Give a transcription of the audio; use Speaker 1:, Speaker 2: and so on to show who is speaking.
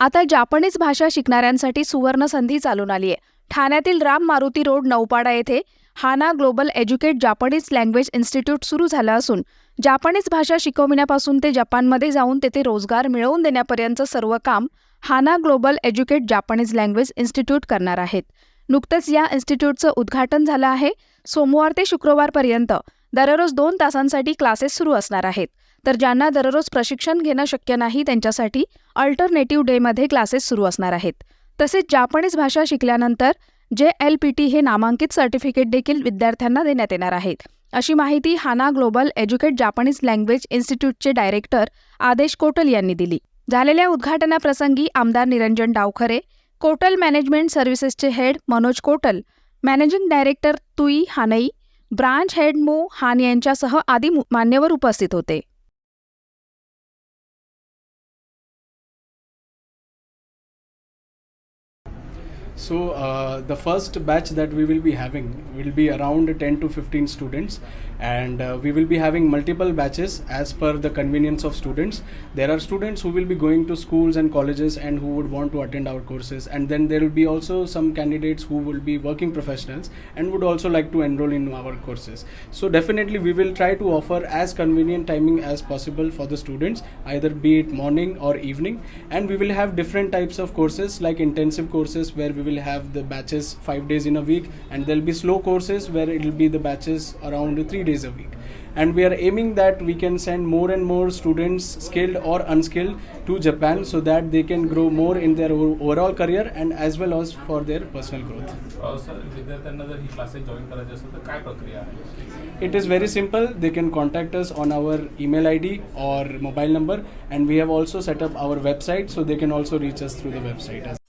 Speaker 1: आता जापनीज भाषा शिकणाऱ्यांसाठी सुवर्ण संधी चालून आली आहे ठाण्यातील राम मारुती रोड नौपाडा येथे Hana global educate Japanese language institute सुरू झालं असून जापनीज भाषा शिकवण्यापासून ते जपानमध्ये जाऊन तेथे रोजगार मिळवून देण्यापर्यंतचं सर्व काम Hana global educate Japanese language institute करणार आहेत. नुकतंच या इन्स्टिट्यूटचं उद्घाटन झालं आहे. सोमवार ते शुक्रवारपर्यंत दररोज दोन तासांसाठी क्लासेस सुरू असणार आहेत. तर ज्यांना दररोज प्रशिक्षण घेणं शक्य नाही त्यांच्यासाठी अल्टरनेटिव्ह डेमध्ये क्लासेस सुरू असणार आहेत. तसेच जापनीज भाषा शिकल्यानंतर जे एल पी टी हे नामांकित सर्टिफिकेट देखील विद्यार्थ्यांना देण्यात येणार आहेत अशी माहिती Hana global educate Japanese language इन्स्टिट्यूटचे director Adesh Kotal यांनी दिली. झालेल्या उद्घाटनाप्रसंगी आमदार Niranjan Davkhare Kotal management सर्व्हिसेसचे head Manoj Kotal managing director तुई हानई ब्रांच हेड मो हान यांच्यासह आदी मान्यवर उपस्थित होते.
Speaker 2: So uh, the first batch that we will be having will be around 10 to 15 students and uh, we will be having multiple batches as per the convenience of students. There are students who will be going to schools and colleges and who would want to attend our courses and then there will be also some candidates who will be working professionals and would also like to enroll in our courses. So definitely we will try to offer as convenient timing as possible for the students either be it morning or evening and we will have different types of courses like intensive courses where we will will have the batches five days in a week and there'll be slow courses where it'll be the batches around three days a week. And we are aiming that we can send more and more students skilled or unskilled to japan so that they can grow more in their overall career and as well as for their personal growth. It is very simple. They can contact us on our email id or mobile number and we have also set up our website so they can also reach us through the website